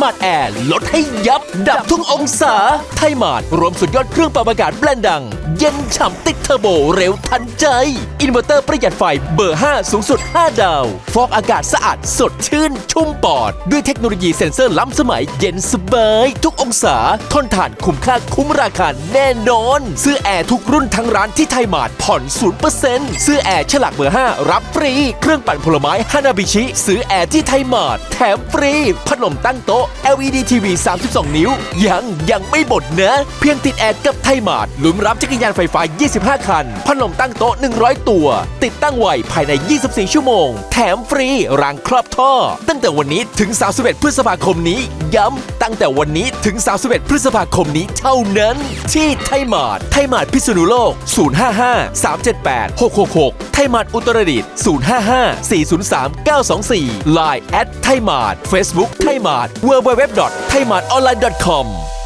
หมาดแอร์ลดให้ยับ ดับทุกองศา ไทยหมาดรวมสุดยอดเครื่องปรับอากาศแบรนด์ดัง เย็นฉ่ำติดเทอร์โบเร็วทันใจ อินเวอร์เตอร์ประหยัดไฟเบอร์ 5 สูงสุด 5 ดาว ฟอกอากาศสะอาดสดชื่น ชุ่มปอด ด้วยเทคโนโลยีเซ็นเซอร์ล้ำสมัยเย็นสบาย ทุกองศาทนทานคุ้มค่าคุ้มราคาแน่นอน ซื้อแอร์ทุกรุ่นทั้งร้านที่ไทยหมาดผ่อน0%ซื้อแอร์ฉลากเบอร์ 5 รับฟรี เครื่องปั่นผลไม้ฮานาบิชิ ซื้อแอร์ที่ไทยหมาดแถมฟรี พัดลมตั้งโต๊ะ LED TV 32 นิ้ว ยังยังไม่หมดนะ เพียงติดแอร์กับไทยมาดลุ้นรับจักรยานไฟฟ้า 25 คัน พัดลมตั้งโต๊ะ 100 ตัว ติดตั้งไวภายใน 24 ชั่วโมง แถมฟรีรางครอบท่อ ตั้งแต่วันนี้ถึง 31 พฤษภาคมนี้ ย้ำตั้งแต่วันนี้ถึง 31 พฤษภาคมนี้เท่านั้น ที่ไทยมาดไทยมาดพิษณุโลก 055 378 666 ไทยมาดอุตรดิตถ์055 403 924 Line แอดไทยหมาด Facebook ไทยหมาด www.thaimartonline.com